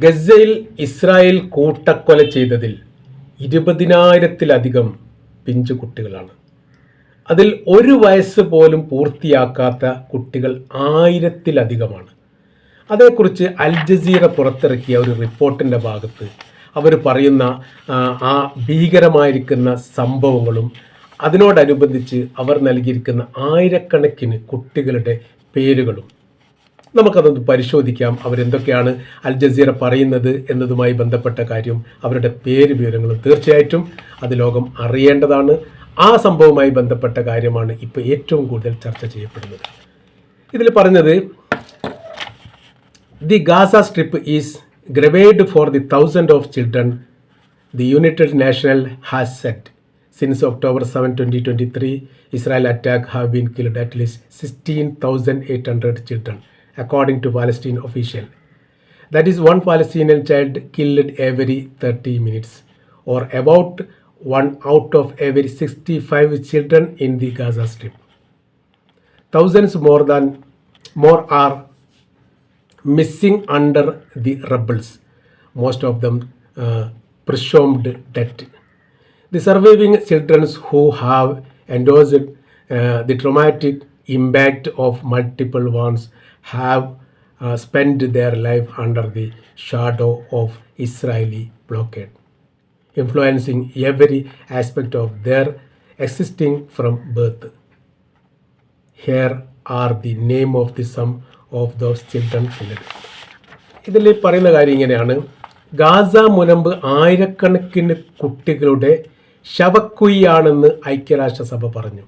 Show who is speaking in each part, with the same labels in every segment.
Speaker 1: ഗസയിൽ ഇസ്രായേൽ കൂട്ടക്കൊല ചെയ്തതിൽ ഇരുപതിനായിരത്തിലധികം പിഞ്ചു കുട്ടികളാണ്. അതിൽ ഒരു വയസ്സ് പോലും പൂർത്തിയാക്കാത്ത കുട്ടികൾ ആയിരത്തിലധികമാണ്. അതേക്കുറിച്ച് അൽ ജസീറ പുറത്തിറക്കിയ ഒരു റിപ്പോർട്ടിന്റെ ഭാഗത്ത് അവർ പറയുന്ന ആ, ഭീകരമായിരിക്കുന്ന സംഭവങ്ങളും അതിനോടനുബന്ധിച്ച് അവർ നൽകിയിരിക്കുന്ന ആയിരക്കണക്കിന് കുട്ടികളുടെ പേരുകളും നമുക്കതൊന്ന് പരിശോധിക്കാം. അവരെന്തൊക്കെയാണ് അൽ ജസീറ പറയുന്നത് എന്നതുമായി ബന്ധപ്പെട്ട കാര്യം അവരുടെ പേര് വിവരങ്ങളും തീർച്ചയായിട്ടും അത് ലോകം അറിയേണ്ടതാണ്. ആ സംഭവവുമായി ബന്ധപ്പെട്ട കാര്യമാണ് ഇപ്പോൾ ഏറ്റവും കൂടുതൽ ചർച്ച ചെയ്യപ്പെടുന്നത്. ഇതിൽ പറഞ്ഞത് the Gaza strip is graveyard for the thousand of children the united national has said. Since October seven twenty twenty three Israel attack have been killed at least sixteen thousand eight hundred children. according to Palestinian official. That is one Palestinian child killed every 30 minutes, or about one out of every 65 children in the Gaza Strip. Thousands more than more are missing under the rebels, most of them uh, presumed dead. The surviving children who have endorsed uh, the traumatic impact of multiple wounds. Uh, spent their life under the shadow of Israeli blockade, influencing every aspect of their existing from birth. Here are the name of the some of those children killed. ഇതിൽ പറയുന്ന കാര്യം ഇങ്ങനെയാണ് Gaza മുനമ്പ് ആയിരക്കണക്കിന് കുട്ടികളുടെ ശവക്കുയ്യാണെന്ന് ഐക്യരാഷ്ട്രസഭ പറഞ്ഞു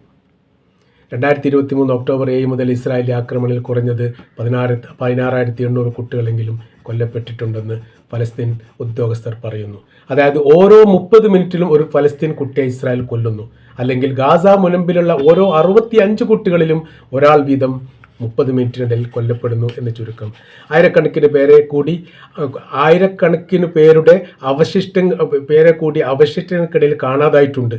Speaker 1: രണ്ടായിരത്തി ഇരുപത്തി മൂന്ന് ഒക്ടോബർ ഏഴ് മുതൽ ഇസ്രായേലി ആക്രമണത്തിൽ കുറഞ്ഞത് പതിനാറ് പതിനാറായിരത്തി എണ്ണൂറ് കുട്ടികളെങ്കിലും കൊല്ലപ്പെട്ടിട്ടുണ്ടെന്ന് ഫലസ്തീൻ ഉദ്യോഗസ്ഥർ പറയുന്നു. അതായത് ഓരോ മുപ്പത് മിനിറ്റിലും ഒരു ഫലസ്തീൻ കുട്ടിയെ ഇസ്രായേൽ കൊല്ലുന്നു. അല്ലെങ്കിൽ ഗാസ മുനമ്പിലുള്ള ഓരോ അറുപത്തി അഞ്ച് കുട്ടികളിലും ഒരാൾ വീതം മുപ്പത് മിനിറ്റിനിടയിൽ കൊല്ലപ്പെടുന്നു എന്ന് ചുരുക്കം. ആയിരക്കണക്കിന് പേരെ കൂടി ആയിരക്കണക്കിന് പേരുടെ അവശിഷ്ട പേരെ കൂടി അവശിഷ്ടങ്ങൾക്കിടയിൽ കാണാതായിട്ടുണ്ട്.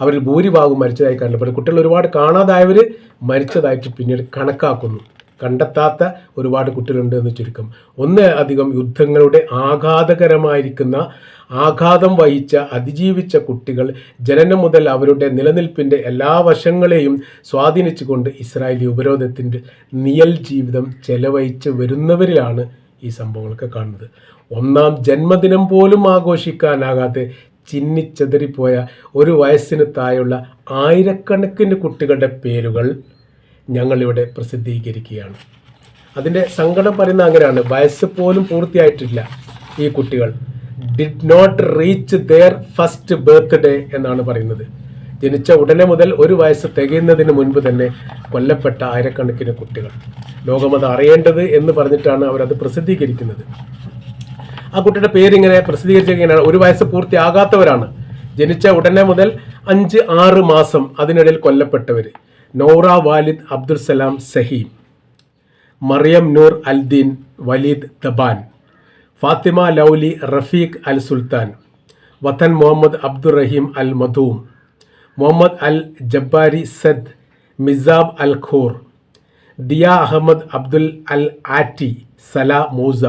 Speaker 1: അവരിൽ ഭൂരിഭാഗവും മരിച്ചതായി കണ്ടപ്പോൾ കുട്ടികൾ ഒരുപാട് കാണാതായവർ മരിച്ചതായിട്ട് പിന്നീട് കണക്കാക്കുന്നു. കണ്ടെത്താത്ത ഒരുപാട് കുട്ടികളുണ്ട് എന്ന് ചുരുക്കം. ഒന്ന് അധികം യുദ്ധങ്ങളുടെ ആഘാതകരമായിരിക്കുന്ന ആഘാതം വഹിച്ച അതിജീവിച്ച കുട്ടികൾ ജനനം മുതൽ അവരുടെ നിലനിൽപ്പിന്റെ എല്ലാ വശങ്ങളെയും സ്വാധീനിച്ചുകൊണ്ട് ഇസ്രായേലി ഉപരോധത്തിന്റെ നിയൽ ജീവിതം ചെലവഴിച്ച് വരുന്നവരിലാണ് ഈ സംഭവങ്ങളൊക്കെ കാണുന്നത്. ഒന്നാം ജന്മദിനം പോലും ആഘോഷിക്കാനാകാതെ ചിന്നിച്ചെതറിപ്പോയ ഒരു വയസ്സിന് താഴെയുള്ള ആയിരക്കണക്കിന് കുട്ടികളുടെ പേരുകൾ ഞങ്ങളിവിടെ പ്രസിദ്ധീകരിക്കുകയാണ്. അതിന്റെ സങ്കടം പറയുന്ന അങ്ങനെയാണ് വയസ്സ് പോലും പൂർത്തിയായിട്ടില്ല ഈ കുട്ടികൾ. Did not reach their first birthday എന്നാണ് പറയുന്നത്. ജനിച്ച ഉടനെ മുതൽ ഒരു വയസ്സ് തികയുന്നതിന് മുൻപ് തന്നെ കൊല്ലപ്പെട്ട ആയിരക്കണക്കിന് കുട്ടികൾ. ലോകമത് അറിയേണ്ടത് എന്ന് പറഞ്ഞിട്ടാണ് അവരത് പ്രസിദ്ധീകരിക്കുന്നത്. ആ കുട്ടിയുടെ പേര് ഇങ്ങനെ പ്രസിദ്ധീകരിച്ചിരിക്കുകയാണ്. ഒരു വയസ്സ് പൂർത്തിയാകാത്തവരാണ്. ജനിച്ച ഉടനെ മുതൽ അഞ്ച് ആറ് മാസം അതിനിടയിൽ കൊല്ലപ്പെട്ടവർ Nora Walid Abdul Salam Saheem Maryam Nour Aldeen Waleed Daban Fatima Louli Rafiq Al Sultan Wattan Muhammad Abdulrahim Al Madhoum Muhammad Al Jabbari Saad Misab Al Khor Diya Ahmed Abdul Al Atti Sala Musa.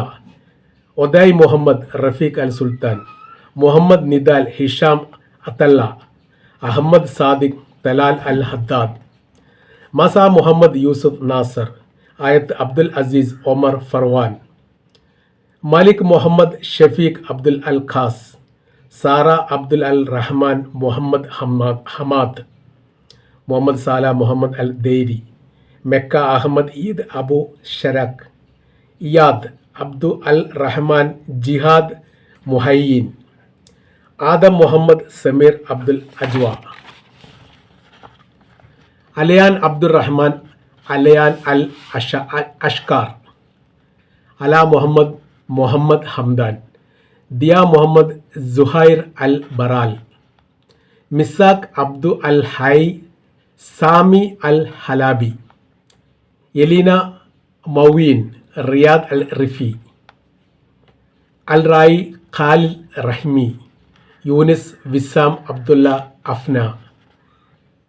Speaker 1: Oday Muhammad Rafiq Al Sultan Muhammad Nidal Hisham Attalla Ahmed Sadiq Talal Al Haddad Masa Muhammad Yusuf Nasser Ayat Abdul Aziz Omar Farwan Malik Muhammad Shafiq Abdul Al Khas Sara Abdul Al Rahman Muhammad Hamad Hamad Muhammad Sala Muhammad Al Deiri Mecca Ahmed Eid Abu Sharakh Iyad Abdu al Rahman Jihad മുഹയ്യീൻ Adam Muhammad Sameer Abdul Ajwa അലയാൻ Abdur Rahman Alayan al അഷ Ashkar Ala Muhammad Muhammad Hamdan Diya Muhammad Suhair Al Baral Mithaq Abdu Al Hai Sami Al Halabi Elina Mowin رياض الرفي الرأي قال رحمي يونس وسام عبد الله أفنا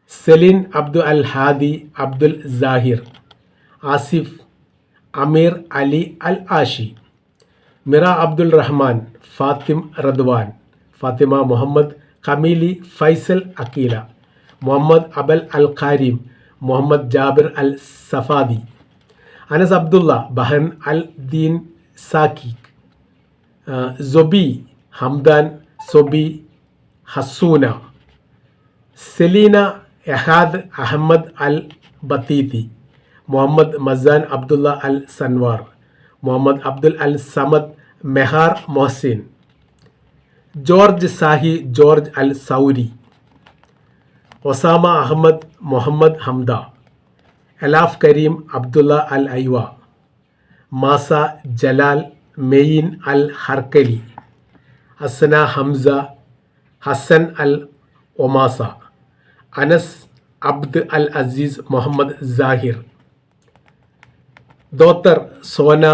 Speaker 1: سلين عبد الهادي عبد الزاهر آصف أمير علي الآشي ميرا عبد الرحمن فاطم رضوان فاطمة محمد قميلي فيصل أكيلا محمد أبل القاريم محمد جابر السفادي. Anas Abdullah Bahan Al Din Zaki Sobhi Hamdan Sobhi Hassouna Selina Ehad Ahmed Al Batiti Muhammad Mazan Abdullah Al Sanwar Muhammad Abdul Al Samad Mehar Mohsin George Sahi George Al Sauri Osama Ahmed Muhammad Hamda എലാഫ് Kareem Abdullah അൽ Aiwa Masa Jalal main അൽ ഹർക്കലി ഹസന ഹംസ ഹസൻ അൽ Omasa Anas Abd അൽ Aziz Muhammad Zahir Dothar Sona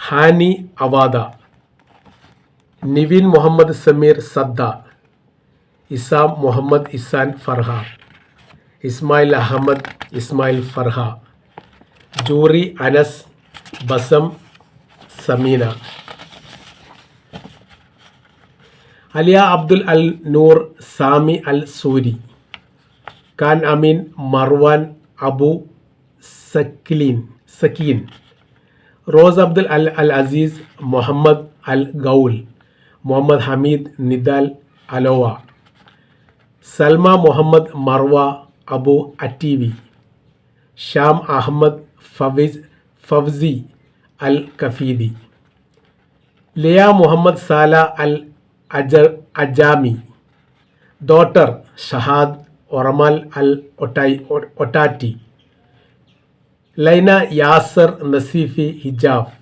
Speaker 1: Hani Awada Nivin Muhammad Samir Sadda Isam Muhammad Isan Farha Ismail Ahmed Ismail Farha Juri Anas Basam Samina Aliya Abdul Al Noor Sami Al Suri Khan Amin Marwan Abu Sakilin Sakin Rose Abdul Al Al Aziz Muhammad Al Ghoul Muhammad Hamid Nidal Alowa Salma Muhammad Marwa Abu Atiwi Shyam Ahmed Fawis Fawzi al Kafeedi Liya Muhammad Sala al Aja Ajami daughter Shahad Oramal Al Ottai Ottati Laina Yasser Nasifi Hijaf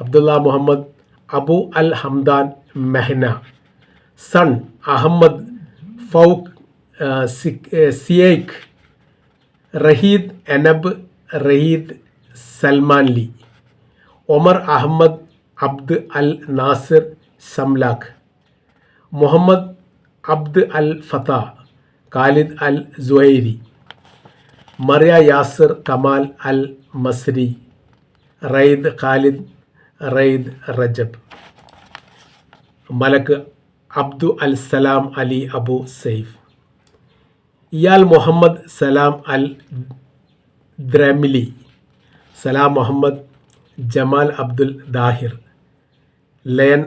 Speaker 1: Abdullah Muhammad Abu Al Hamdan Mehana Son Ahmed Fauq Siyekh Raheed Anab Raheed Salmanli Omar Ahmed Abd al Nasir Samlakh Muhammad Abd al Fatta Khalid al Juhairi Mariya Yasir Kamal al Masri Raed Khalid Raid Rajab. Malak Abdu Al Salam Ali Abu Saif Iyal Muhammad Salam Al Dramili Salam Muhammad Jamal Abdul Dahir Layan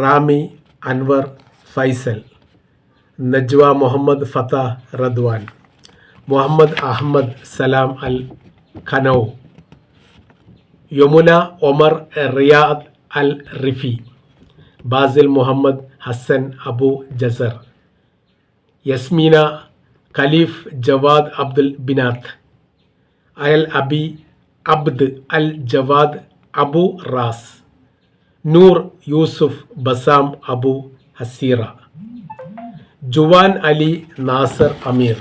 Speaker 1: Rami Anwar Faisal Najwa Muhammad Fatta Radwan Muhammad Ahmed Salam Al Khanou Yamuna Omar Riyad Al Rifi Basil Muhammad Hasan Abu Jasar Yasmina Khelif Jawad Abdul Binat Ayal Abi Abd Al Jawad Abu Ras Noor Yusuf Bassam Abu Hasira Juan Ali Nasser Amir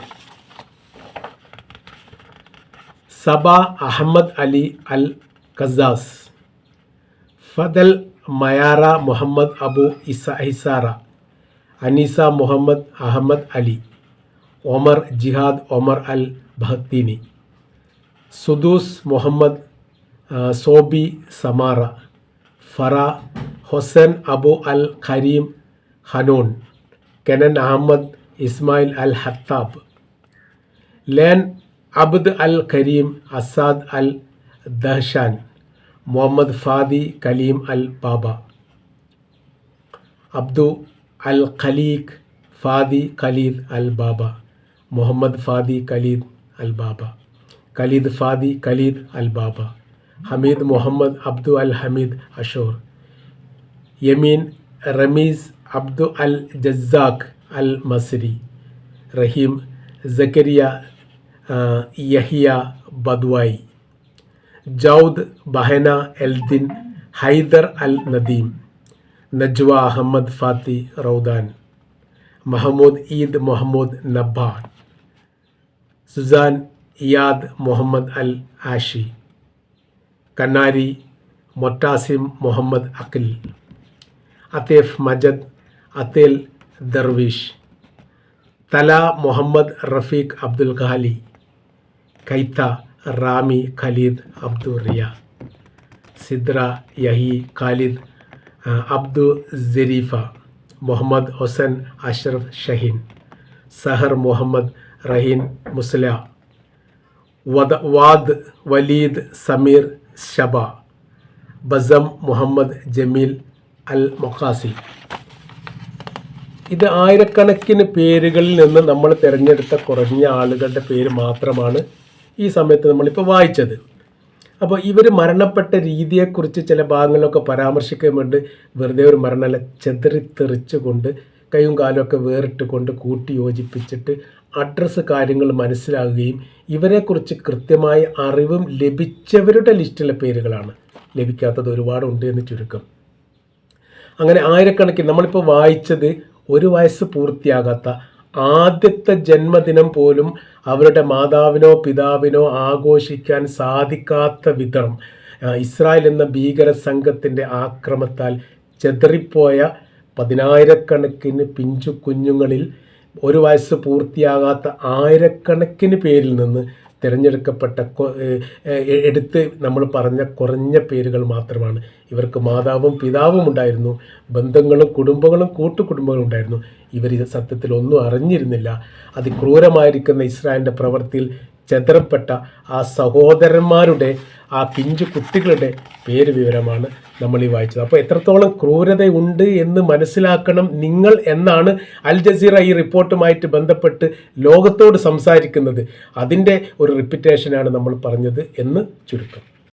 Speaker 1: Saba Ahmed Ali Al Khasas Fadl Mayara Muhammad Abu Isa Hisara Anisa Muhammad Ahmed Ali Omar Jihad Omar Al Bahtini Sudus Muhammad Sobhi Samara Farah Hosan Abu Al Karim Hanoun Kenan Ahmed Ismail Al Hattab Leen Abd Al Karim Asad Al Dahshan Muhammad Fadi Kalim Al Baba Abdu Al Khaliq Fadi Khalid Al Baba Muhammad Fadi Khalid Al Baba Khalid Fadi Khalid Al Baba Hamid Muhammad Abdu Al Hamid Ashour Yamin Ramiz Abdu Al Jasakh Al Masri Rahim Zakariya Yahya Badwai Joud Bahna Eldin Haider Al Nadim Najwa Ahmed Fathi Rawdan Mahmoud Eid Muhammad Nabban Susan Iyad Muhammad al Ashi. Kannari Motasim Muhammad Akhil. Atef Majad Attel Darwish. Tala Muhammad Rafiq Abdul Khali. Kaitha Rami Khaleed Abdul Riya. Sidra Yahi Khalid Abdu Jarifa Muhammad Husan Ashraf Shaheen. Sahar Muhammad Raheen Musla Wada Wad Waleed Sameer Shaba Basam Muhammad Jameel al Mokkasi ഇത് ആയിരക്കണക്കിന് പേരുകളിൽ നിന്ന് നമ്മൾ തിരഞ്ഞെടുത്ത കുറഞ്ഞ ആളുകളുടെ പേര് മാത്രമാണ് ഈ സമയത്ത് നമ്മളിപ്പോൾ വായിച്ചത്. അപ്പോൾ ഇവർ മരണപ്പെട്ട രീതിയെക്കുറിച്ച് ചില ഭാഗങ്ങളിലൊക്കെ പരാമർശിക്കാൻ വേണ്ടി വെറുതെ ഒരു മരണമല്ല ചെതറിത്തെറിച്ചുകൊണ്ട് കൈയും കാലും ഒക്കെ വേറിട്ട് കൊണ്ട് കൂട്ടി യോജിപ്പിച്ചിട്ട് അഡ്രസ്സ് കാര്യങ്ങൾ മനസ്സിലാകുകയും ഇവരെക്കുറിച്ച് കൃത്യമായ അറിവും ലഭിച്ചവരുടെ ലിസ്റ്റിലെ പേരുകളാണ്. ലഭിക്കാത്തത് ഒരുപാടുണ്ട് എന്ന് ചുരുക്കം. അങ്ങനെ ആയിരക്കണക്കിന് നമ്മളിപ്പോൾ വായിച്ചത് ഒരു വയസ്സ് പൂർത്തിയാകാത്ത ആദ്യത്തെ ജന്മദിനം പോലും അവരുടെ മാതാവിനോ പിതാവിനോ ആഘോഷിക്കാൻ സാധിക്കാത്ത വിധം ഇസ്രായേൽ എന്ന ഭീകര സംഘത്തിന്റെ ആക്രമത്താൽ ചെതറിപ്പോയ പതിനായിരക്കണക്കിന് പിഞ്ചു കുഞ്ഞുങ്ങളിൽ ഒരു വയസ്സ് പൂർത്തിയാകാത്ത ആയിരക്കണക്കിന് പേരിൽ നിന്ന് തിരഞ്ഞെടുക്കപ്പെട്ട എടുത്ത് നമ്മൾ പറഞ്ഞ കുറഞ്ഞ പേരുകൾ മാത്രമാണ്. ഇവർക്ക് മാതാവും പിതാവും ഉണ്ടായിരുന്നു. ബന്ധങ്ങളും കുടുംബങ്ങളും കൂട്ടുകുടുംബങ്ങളും ഉണ്ടായിരുന്നു. ഇവർ ഇത് സത്യത്തിൽ ഒന്നും അറിഞ്ഞിരുന്നില്ല. അതിക്രൂരമായിരിക്കുന്ന ഇസ്രായേലിന്റെ പ്രവൃത്തിയിൽ ചെതറപ്പെട്ട ആ സഹോദരന്മാരുടെ ആ പിഞ്ചു കുട്ടികളുടെ പേര് വിവരമാണ് നമ്മൾ ഈ വായിച്ചത്. അപ്പോൾ എത്രത്തോളം ക്രൂരതയുണ്ട് എന്ന് മനസ്സിലാക്കണം നിങ്ങൾ എന്നാണ് അൽ ജസീറ ഈ റിപ്പോർട്ടുമായിട്ട് ബന്ധപ്പെട്ട് ലോകത്തോട് സംസാരിക്കുന്നത്. അതിന്റെ ഒരു റിപ്പിറ്റേഷനാണ് നമ്മൾ പറഞ്ഞത് എന്ന് ചുരുക്കം.